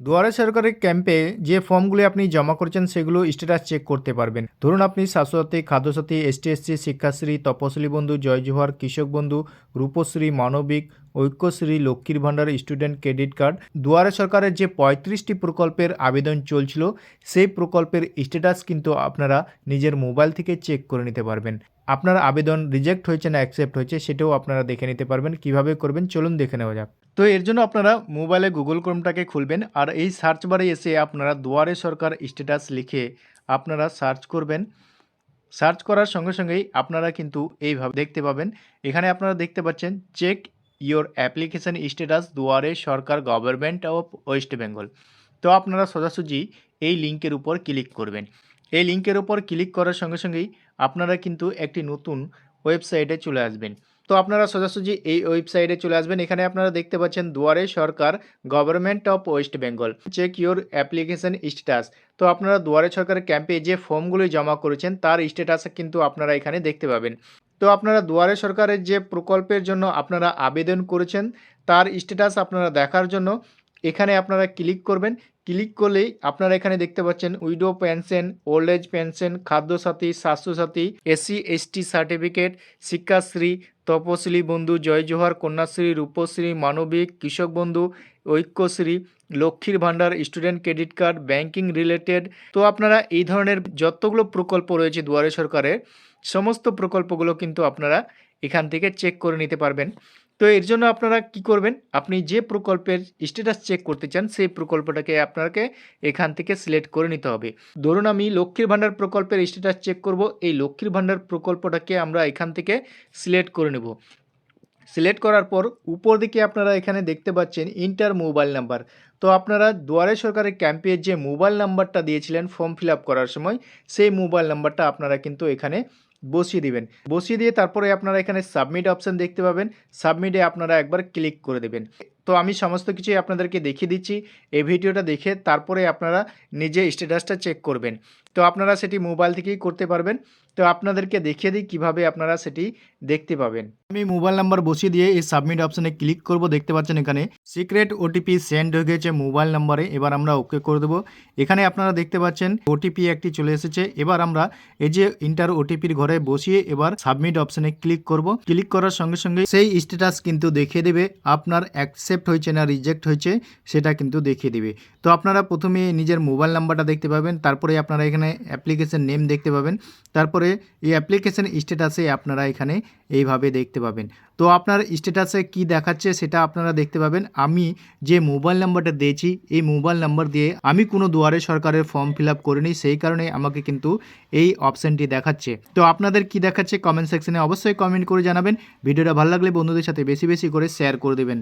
দুয়ারে সরকারের ক্যাম্পে যে ফর্মগুলি আপনি জমা করেছেন সেগুলো স্ট্যাটাস চেক করতে পারবেন। ধরুন আপনি স্বাস্থ্যসাথী, খাদ্যসাথী এসটি এসসি শিক্ষাশ্রী তপশিলি বন্ধু, জয় জোহার, কৃষক বন্ধু, রূপশ্রী, মানবিক, ঐক্যশ্রী, লক্ষ্মীর ভাণ্ডার স্টুডেন্ট ক্রেডিট কার্ড দুয়ারে সরকারের যে পঁয়ত্রিশটি প্রকল্পের আবেদন চলছিল, সেই প্রকল্পের স্ট্যাটাস কিন্তু আপনারা নিজের মোবাইল থেকে চেক করে নিতে পারবেন। আপনার আবেদন রিজেক্ট হয়েছে না অ্যাকসেপ্ট হয়েছে, সেটাও আপনারা দেখে নিতে পারবেন। কীভাবে করবেন, চলুন দেখে নেওয়া যাক। তো এর জন্য আপনারা মোবাইলে গুগল ক্রোমটাকে খুলবেন আর এই সার্চ বারে এসে আপনারা দুয়ারে সরকার স্ট্যাটাস লিখে আপনারা সার্চ করবেন। সার্চ করার সঙ্গে সঙ্গেই আপনারা কিন্তু এইভাবে দেখতে পাবেন। এখানে আপনারা দেখতে পাচ্ছেন check your application status Duare Sarkar government of West Bengal তো আপনারা সোজাসুজি এই লিঙ্কের উপর ক্লিক করবেন। এই লিঙ্কের উপর ক্লিক করার সঙ্গে সঙ্গেই আপনারা কিন্তু একটি নতুন ওয়েবসাইটে চলে আসবেন। তো আপনারা সোজাসুজি এই ওয়েবসাইটে চলে আসবেন। এখানে আপনারা দেখতে পাচ্ছেন Duare Sarkar government of West Bengal check your application status তো আপনারা দুয়ারে সরকারের ক্যাম্পে যে ফর্মগুলি জমা করেছেন, তার স্ট্যাটাস কিন্তু আপনারা এখানে দেখতে পাবেন। তো আপনারা দুয়ারে সরকারের যে প্রকল্পের জন্য আপনারা আবেদন করেছেন, তার স্ট্যাটাস আপনারা দেখার জন্য এখানে আপনারা ক্লিক করবেন। ক্লিক করলেই আপনারা এখানে দেখতে পাচ্ছেন widow pension old age pension Khadya Sathi, Swasthya Sathi SC ST certificate Shikshashree Taposhili Bandhu Jai Johar, Kanyashree, Rupashree, মানবিক, কৃষক বন্ধু, ঐক্যশ্রী, লক্ষ্মীর ভাণ্ডার, student credit card, banking related. তো আপনারা এই ধরনের যতগুলো প্রকল্প রয়েছে দুয়ারে সরকারের, সমস্ত প্রকল্পগুলো কিন্তু আপনারা এখান থেকে চেক করে নিতে পারবেন। তো এর জন্য আপনারা কি করবেন? আপনি যে প্রকল্পের স্ট্যাটাস চেক করতে চান, সেই প্রকল্পটাকে আপনাকে এখান থেকে সিলেক্ট করে নিতে হবে। ধরুন আমি লক্ষ্মীর ভাণ্ডার প্রকল্পের স্ট্যাটাস চেক করব। এই লক্ষ্মীর ভাণ্ডার প্রকল্পটাকে আমরা এখান থেকে সিলেক্ট করে নেব। সিলেক্ট করার পর উপর দিকে আপনারা এখানে দেখতে পাচ্ছেন ইন্টার মোবাইল নাম্বার তো আপনারা দুয়ারে সরকারের ক্যাম্পে যে মোবাইল নাম্বারটা দিয়েছিলেন ফর্ম ফিল করার সময়, সেই মোবাইল নাম্বারটা আপনারা কিন্তু এখানে বসিয়ে দিবেন। বসিয়ে দিয়ে তারপরে আপনারা এখানে সাবমিট অপশান দেখতে পাবেন। সাবমিটে আপনারা একবার ক্লিক করে দেবেন। তো আমি সমস্ত কিছুই আপনাদেরকে দেখিয়ে দিচ্ছি। এই ভিডিওটা দেখে তারপরে আপনারা নিজে স্ট্যাটাসটা চেক করবেন। তো আপনারা সেটি মোবাইল থেকেই করতে পারবেন। তো আপনাদেরকে দেখিয়ে দিই কীভাবে আপনারা সেটি দেখতে পাবেন। আমি মোবাইল নাম্বার বসিয়ে দিয়ে এই সাবমিট অপশানে ক্লিক করব। দেখতে পাচ্ছেন এখানে সিক্রেট ওটিপি সেন্ড হয়ে গেছে মোবাইল নাম্বারে। এবার আমরা ওকে করে দেবো। এখানে আপনারা দেখতে পাচ্ছেন ওটিপি একটি চলে এসেছে। এবার আমরা এই যে ইন্টার ওটিপির ঘরে বসিয়ে এবার সাবমিট অপশানে ক্লিক করব। ক্লিক করার সঙ্গে সঙ্গে সেই স্ট্যাটাস কিন্তু দেখিয়ে দেবে। আপনার অ্যাকসেপ্ট হয়েছে না রিজেক্ট হয়েছে সেটা কিন্তু দেখিয়ে দেবে। তো আপনারা প্রথমে নিজের মোবাইল নাম্বারটা দেখতে পাবেন। তারপরে আপনারা এখানে অ্যাপ্লিকেশন নেম দেখতে পাবেন। তারপরে এই অ্যাপ্লিকেশন স্ট্যাটাসে আপনারা এখানে এইভাবে দেখতে পাবেন। তো আপনার স্ট্যাটাসে কি দেখাচ্ছে সেটা আপনারা দেখতে পাবেন। আমি যে মোবাইল নাম্বারটা দিয়েছি, এই মোবাইল নাম্বার দিয়ে আমি কোনো দুয়ারে সরকারের ফর্ম ফিল আপ করিনি, সেই কারণে আমাকে কিন্তু এই অপশানটি দেখাচ্ছে। তো আপনাদের কি দেখাচ্ছে কমেন্ট সেকশনে অবশ্যই কমেন্ট করে জানাবেন। ভিডিওটা ভালো লাগলে বন্ধুদের সাথে বেশি বেশি করে শেয়ার করে দেবেন।